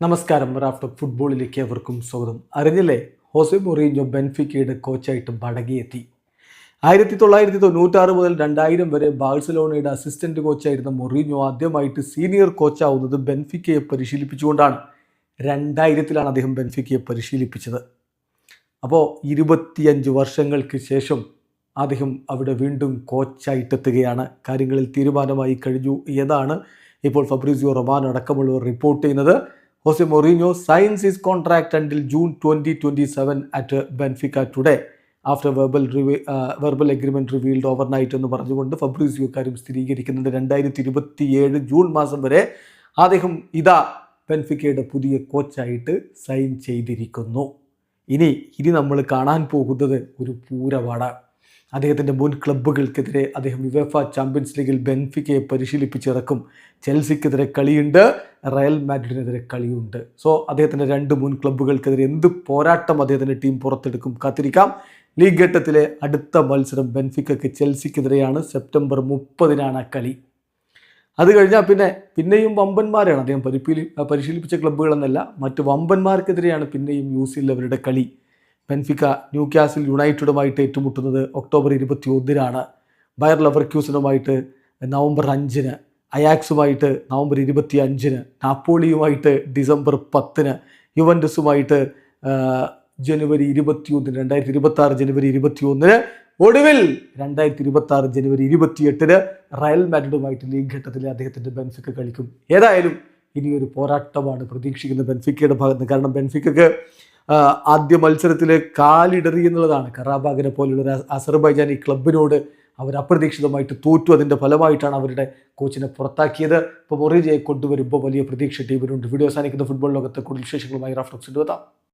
നമസ്കാരം. റാഫ്റ്റർ ഫുട്ബോളിലേക്ക് അവർക്കും സ്വാഗതം. അറിഞ്ഞില്ലേ? ഹോസെ മൊറീഞ്ഞോ ബെൻഫിക്കയുടെ കോച്ചായിട്ട് മടങ്ങിയെത്തി. ആയിരത്തി തൊള്ളായിരത്തി തൊണ്ണൂറ്റാറ് മുതൽ രണ്ടായിരം വരെ ബാഴ്സലോണയുടെ അസിസ്റ്റന്റ് കോച്ചായിരുന്ന മൊറീഞ്ഞോ ആദ്യമായിട്ട് സീനിയർ കോച്ചാവുന്നത് ബെൻഫിക്കയെ പരിശീലിപ്പിച്ചുകൊണ്ടാണ്. രണ്ടായിരത്തിലാണ് അദ്ദേഹം ബെൻഫിക്കയെ പരിശീലിപ്പിച്ചത്. അപ്പോൾ ഇരുപത്തിയഞ്ച് വർഷങ്ങൾക്ക് ശേഷം അദ്ദേഹം അവിടെ വീണ്ടും കോച്ചായിട്ടെത്തുകയാണ്. കാര്യങ്ങളിൽ തീരുമാനമായി കഴിഞ്ഞു എന്നാണ് ഇപ്പോൾ ഫബ്രീസിയോ റൊമാൻ അടക്കമുള്ളവർ റിപ്പോർട്ട് ചെയ്യുന്നത്. Jose Mourinho signs his contract until June twenty twenty seven at Benfica today after verbal റിവേ verbal agreement revealed overnight എന്ന് പറഞ്ഞുകൊണ്ട് ഫബ്രീസിയോ കാര്യം സ്ഥിരീകരിക്കുന്നുണ്ട് രണ്ടായിരത്തി ഇരുപത്തിയേഴ് ജൂൺ മാസം വരെ അദ്ദേഹം ഇതാ ബെൻഫിക്കയുടെ പുതിയ കോച്ചായിട്ട് സൈൻ ചെയ്തിരിക്കുന്നു. ഇനി ഇനി നമ്മൾ കാണാൻ പോകുന്നത് ഒരു പൂരമാണ് അദ്ദേഹത്തിന്റെ മുൻ ക്ലബ്ബുകൾക്കെതിരെ അദ്ദേഹം യുവേഫ ചാമ്പ്യൻസ് ലീഗിൽ ബെൻഫിക്കയെ പരിശീലിപ്പിച്ചിറക്കും. ചെൽസിക്കെതിരെ കളിയുണ്ട് റയൽ മാഡ്രിഡിനെതിരെ കളിയുണ്ട്. സോ അദ്ദേഹത്തിന്റെ രണ്ട് മുൻ ക്ലബ്ബുകൾക്കെതിരെ എന്ത് പോരാട്ടം അദ്ദേഹത്തിന്റെ ടീം പുറത്തെടുക്കും കാത്തിരിക്കാം. ലീഗ് ഘട്ടത്തിലെ അടുത്ത മത്സരം ബെൻഫിക്കയ്ക്ക് ചെൽസിക്കെതിരെയാണ്. സെപ്റ്റംബർ മുപ്പതിനാണ് ആ കളി. അത് കഴിഞ്ഞാൽ പിന്നെ പിന്നെയും വമ്പന്മാരാണ്. അദ്ദേഹം പരിപ്പീലി പരിശീലിപ്പിച്ച ക്ലബ്ബുകളെന്നല്ല മറ്റ് വമ്പന്മാർക്കെതിരെയാണ് പിന്നെയും യൂസിൽ അവരുടെ കളി. ബെൻഫിക്ക ന്യൂ ക്യാസിൽ യുണൈറ്റഡുമായിട്ട് ഏറ്റുമുട്ടുന്നത് ഒക്ടോബർ ഇരുപത്തി ഒന്നിനാണ് ബയർ ലവർക്യൂസനുമായിട്ട് നവംബർ അഞ്ചിന് അയാക്സുമായിട്ട് നവംബർ ഇരുപത്തി അഞ്ചിന് നാപ്പോളിയുമായിട്ട് ഡിസംബർ പത്തിന് യുവൻഡസുമായിട്ട് ജനുവരി ഇരുപത്തി ഒന്നിന് രണ്ടായിരത്തി ഇരുപത്തി ആറ് ജനുവരി ഇരുപത്തി ഒന്നിന് ഒടുവിൽ രണ്ടായിരത്തി ഇരുപത്തി ആറ് ജനുവരി ഇരുപത്തിയെട്ടിന് റയൽ മാഡ്രിഡുമായിട്ട് ലീഗ് ഘട്ടത്തിൽ അദ്ദേഹത്തിന്റെ ബെൻഫിക്ക കളിക്കും. ഏതായാലും ഇനിയൊരു പോരാട്ടമാണ് പ്രതീക്ഷിക്കുന്ന ബെൻഫിക്കയുടെ ഭാഗത്ത് കാരണം ബെൻഫിക്കക്ക് ആദ്യ മത്സരത്തിൽ കാലിടറി എന്നുള്ളതാണ്. കറാബാഗിനെ പോലുള്ള ഒരു ഈ ക്ലബിനോട് അവർ അപ്രതീക്ഷിതമായിട്ട് തോറ്റു. അതിന്റെ ഫലമായിട്ടാണ് അവരുടെ കോച്ചിനെ പുറത്താക്കിയത്. ഇപ്പോൾ മൊറീജയെ കൊണ്ടുവരുമ്പോൾ വലിയ പ്രതീക്ഷ ടീമിനുണ്ട്. വീഡിയോ സാധിക്കുന്ന ഫുട്ബോൾ ലോകത്തെ കൂടുതൽ വിശേഷങ്ങളുമായി റാഫ്റ്റോക്സിന്റെ എത്താം